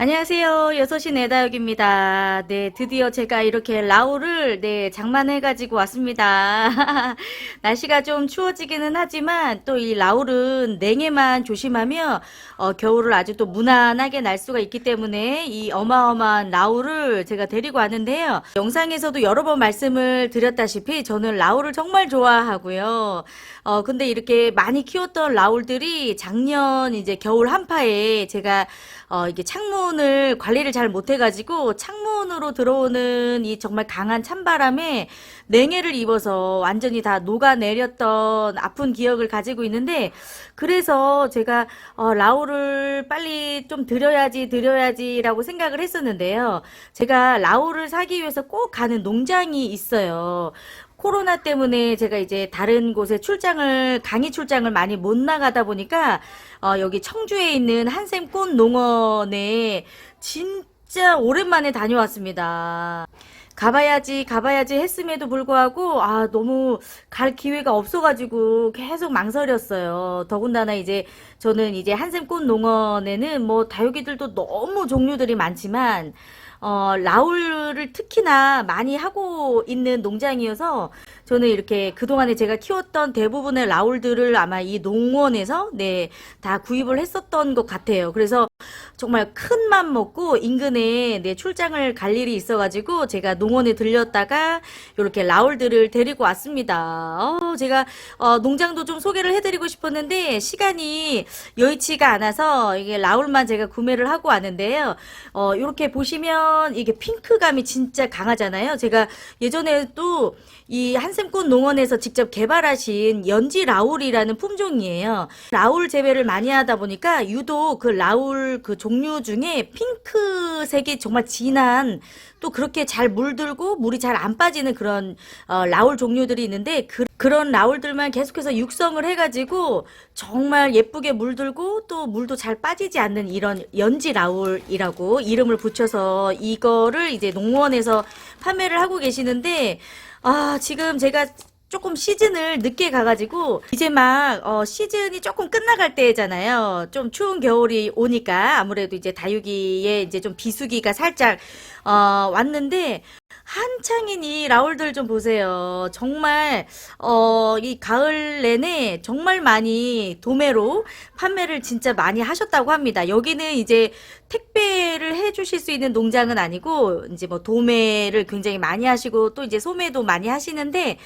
안녕하세요. 여섯시 내다육입니다. 네, 드디어 제가 이렇게 라우를, 네, 장만해가지고 왔습니다. 날씨가 좀 추워지기는 하지만 또 이 라울은 냉해만 조심하며, 어, 겨울을 아주 또 무난하게 날 수가 있기 때문에 이 어마어마한 라울을 제가 데리고 왔는데요. 영상에서도 여러 번 말씀을 드렸다시피 저는 라울을 정말 좋아하고요. 어, 근데 이렇게 많이 키웠던 라울들이 작년 이제 겨울 한파에 제가 어, 이게 창문 을 관리를 잘 못해가지고 창문으로 들어오는 이 정말 강한 찬바람에 냉해를 입어서 완전히 다 녹아내렸던 아픈 기억을 가지고 있는데 그래서 제가 어, 라울을 빨리 좀 드려야지 드려야지라고 생각을 했었는데요. 제가 라울을 사기 위해서 꼭 가는 농장이 있어요. 코로나 때문에 제가 이제 다른 곳에 출장을, 강의 출장을 많이 못 나가다 보니까, 어, 여기 청주에 있는 한샘꽃 농원에 진짜 오랜만에 다녀왔습니다. 가봐야지, 가봐야지 했음에도 불구하고, 아, 너무 갈 기회가 없어가지고 계속 망설였어요. 더군다나 이제 저는 이제 한샘꽃 농원에는 뭐 다육이들도 너무 종류들이 많지만, 어, 라울을 특히나 많이 하고 있는 농장이어서 저는 이렇게 그동안에 제가 키웠던 대부분의 라울들을 아마 이 농원에서 네, 다 구입을 했었던 것 같아요. 그래서 정말 큰 맘 먹고 인근에 네, 출장을 갈 일이 있어가지고 제가 농원에 들렸다가 이렇게 라울들을 데리고 왔습니다. 어, 제가 어, 농장도 좀 소개를 해드리고 싶었는데 시간이 여의치가 않아서 이게 라울만 제가 구매를 하고 왔는데요. 어, 이렇게 보시면 이게 핑크감이 진짜 강하잖아요. 제가 예전에도 이 한샘꽃 농원에서 직접 개발하신 연지 라울이라는 품종이에요. 라울 재배를 많이 하다 보니까 유독 그 라울 그 종류 중에 핑크색이 정말 진한 또 그렇게 잘 물들고 물이 잘 안 빠지는 그런 어, 라울 종류들이 있는데 그, 그런 라울들만 계속해서 육성을 해가지고 정말 예쁘게 물들고 또 물도 잘 빠지지 않는 이런 연지 라울이라고 이름을 붙여서 이거를 이제 농원에서 판매를 하고 계시는데 아 지금 제가 조금 시즌을 늦게 가가지고 이제 막 어, 시즌이 조금 끝나갈 때잖아요. 좀 추운 겨울이 오니까 아무래도 이제 다육이에 이제 좀 비수기가 살짝 어, 왔는데 한창이니 라울들 좀 보세요. 정말 어, 이 가을 내내 정말 많이 도매로 판매를 진짜 많이 하셨다고 합니다. 여기는 이제 택배를 해 주실 수 있는 농장은 아니고 이제 뭐 도매를 굉장히 많이 하시고 또 이제 소매도 많이 하시는데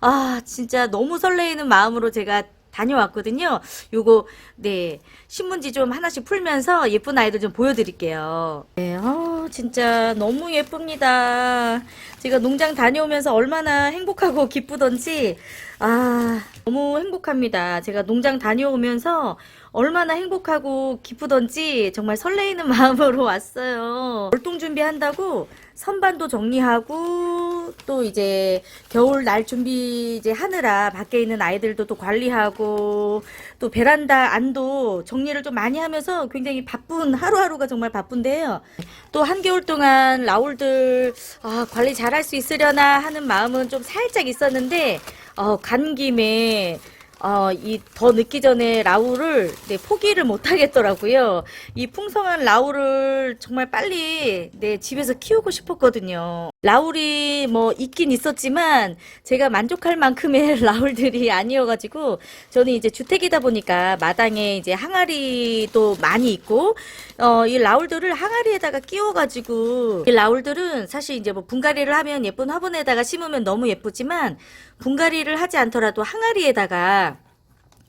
아, 진짜 너무 설레이는 마음으로 제가 다녀왔거든요. 요거, 네, 신문지 좀 하나씩 풀면서 예쁜 아이들 좀 보여드릴게요. 네, 어, 진짜 너무 예쁩니다. 제가 농장 다녀오면서 얼마나 행복하고 기쁘던지, 아, 너무 행복합니다. 제가 농장 다녀오면서 얼마나 행복하고 기쁘던지 정말 설레이는 마음으로 왔어요. 월동 준비한다고 선반도 정리하고 또 이제 겨울 날 준비 이제 하느라 밖에 있는 아이들도 또 관리하고 또 베란다 안도 정리를 좀 많이 하면서 굉장히 바쁜 하루하루가 정말 바쁜데요. 또 한겨울 동안 라울들 아, 관리 잘할 수 있으려나 하는 마음은 좀 살짝 있었는데 어, 간 김에 어, 이 더 늦기 전에 라울을 네, 포기를 못 하겠더라고요. 이 풍성한 라울을 정말 빨리 네, 집에서 키우고 싶었거든요. 라울이 뭐 있긴 있었지만 제가 만족할 만큼의 라울들이 아니어가지고 저는 이제 주택이다 보니까 마당에 이제 항아리도 많이 있고 어, 이 라울들을 항아리에다가 끼워가지고 이 라울들은 사실 이제 뭐 분갈이를 하면 예쁜 화분에다가 심으면 너무 예쁘지만 분갈이를 하지 않더라도 항아리에다가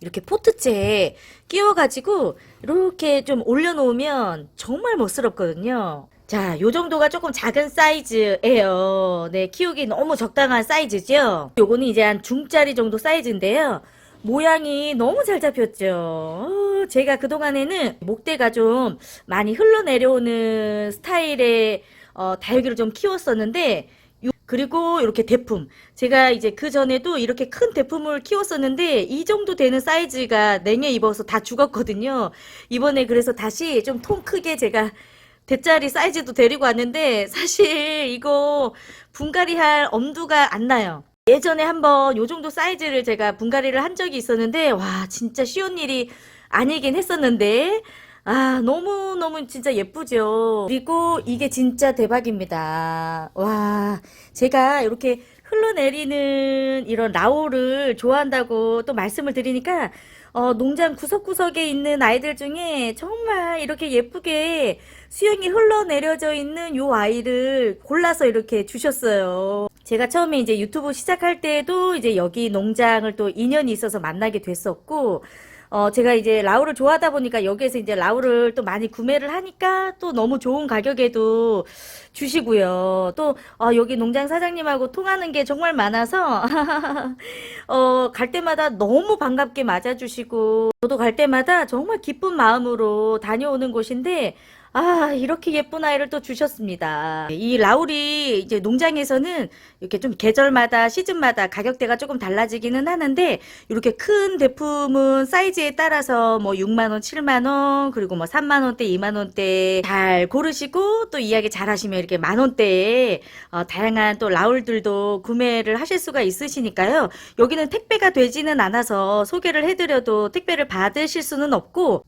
이렇게 포트째에 끼워가지고 이렇게 좀 올려놓으면 정말 멋스럽거든요. 자, 요 정도가 조금 작은 사이즈예요. 네, 키우기 너무 적당한 사이즈죠. 요거는 이제 한 중짜리 정도 사이즈인데요. 모양이 너무 잘 잡혔죠. 어, 제가 그동안에는 목대가 좀 많이 흘러내려오는 스타일의 어, 다육이를 좀 키웠었는데 요- 그리고 이렇게 대품. 제가 이제 그 전에도 이렇게 큰 대품을 키웠었는데 이 정도 되는 사이즈가 냉해 입어서 다 죽었거든요. 이번에 그래서 다시 좀 통 크게 제가 대짜리 사이즈도 데리고 왔는데 사실 이거 분갈이 할 엄두가 안 나요. 예전에 한번 요 정도 사이즈를 제가 분갈이를 한 적이 있었는데 와 진짜 쉬운 일이 아니긴 했었는데 아, 너무너무 진짜 예쁘죠? 그리고 이게 진짜 대박입니다. 와, 제가 이렇게 흘러내리는 이런 라오를 좋아한다고 또 말씀을 드리니까, 어, 농장 구석구석에 있는 아이들 중에 정말 이렇게 예쁘게 수영이 흘러내려져 있는 요 아이를 골라서 이렇게 주셨어요. 제가 처음에 이제 유튜브 시작할 때도 이제 여기 농장을 또 인연이 있어서 만나게 됐었고, 어, 제가 이제 라우를 좋아하다 보니까 여기에서 이제 라우를 또 많이 구매를 하니까 또 너무 좋은 가격에도 주시고요. 또, 어, 여기 농장 사장님하고 통하는 게 정말 많아서, 어, 갈 때마다 너무 반갑게 맞아주시고, 저도 갈 때마다 정말 기쁜 마음으로 다녀오는 곳인데, 아, 이렇게 예쁜 아이를 또 주셨습니다. 이 라울이 이제 농장에서는 이렇게 좀 계절마다 시즌마다 가격대가 조금 달라지기는 하는데 이렇게 큰 대품은 사이즈에 따라서 뭐 6만 원, 7만 원, 그리고 뭐 3만 원대, 2만 원대 잘 고르시고 또 이야기 잘 하시면 이렇게 만 원대에 어, 다양한 또 라울들도 구매를 하실 수가 있으시니까요. 여기는 택배가 되지는 않아서 소개를 해드려도 택배를 받으실 수는 없고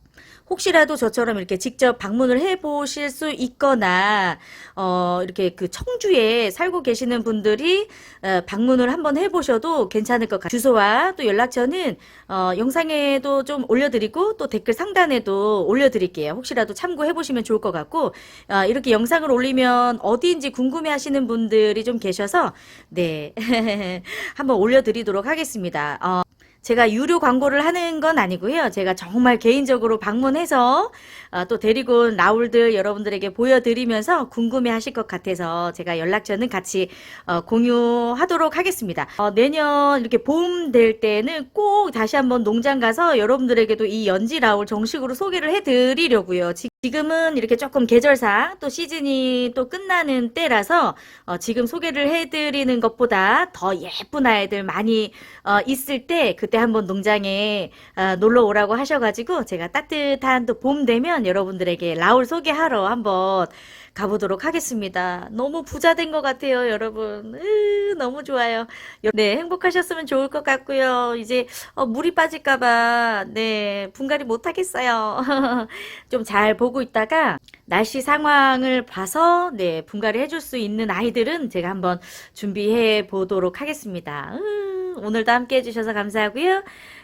혹시라도 저처럼 이렇게 직접 방문을 해 보실 수 있거나 어 이렇게 그 청주에 살고 계시는 분들이 어, 방문을 한번 해 보셔도 괜찮을 것 같아요. 주소와 또 연락처는 어 영상에도 좀 올려드리고 또 댓글 상단에도 올려드릴게요. 혹시라도 참고해 보시면 좋을 것 같고 어, 이렇게 영상을 올리면 어디인지 궁금해 하시는 분들이 좀 계셔서 네 한번 올려드리도록 하겠습니다. 어, 제가 유료 광고를 하는 건 아니고요. 제가 정말 개인적으로 방문해서 어, 또 데리고 온 라울들 여러분들에게 보여드리면서 궁금해 하실 것 같아서 제가 연락처는 같이 어, 공유하도록 하겠습니다. 어, 내년 이렇게 봄 될 때는 꼭 다시 한번 농장 가서 여러분들에게도 이 연지 라울 정식으로 소개를 해드리려고요. 지- 지금은 이렇게 조금 계절상 또 시즌이 또 끝나는 때라서 어, 지금 소개를 해드리는 것보다 더 예쁜 아이들 많이 어, 있을 때 그때 한번 농장에 어, 놀러 오라고 하셔가지고 제가 따뜻한 또 봄 되면 여러분들에게 라울 소개하러 한번 가보도록 하겠습니다. 너무 부자 된 것 같아요, 여러분. 으, 너무 좋아요. 여- 네, 행복하셨으면 좋을 것 같고요. 이제 어, 물이 빠질까봐 네 분갈이 못 하겠어요. 좀 잘 보고 있다가 날씨 상황을 봐서 네 분갈이 해줄 수 있는 아이들은 제가 한번 준비해 보도록 하겠습니다. 으, 오늘도 함께 해주셔서 감사하고요.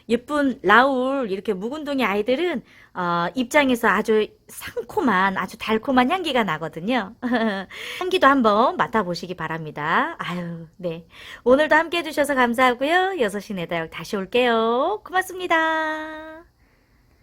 예쁜 라울 이렇게 묵은둥이 아이들은 어, 입장에서 아주 상콤한 아주 달콤한 향기가 나거든요. 향기도 한번 맡아보시기 바랍니다. 아유, 네. 오늘도 함께 해주셔서 감사하고요. 6시 내다역 다시 올게요. 고맙습니다.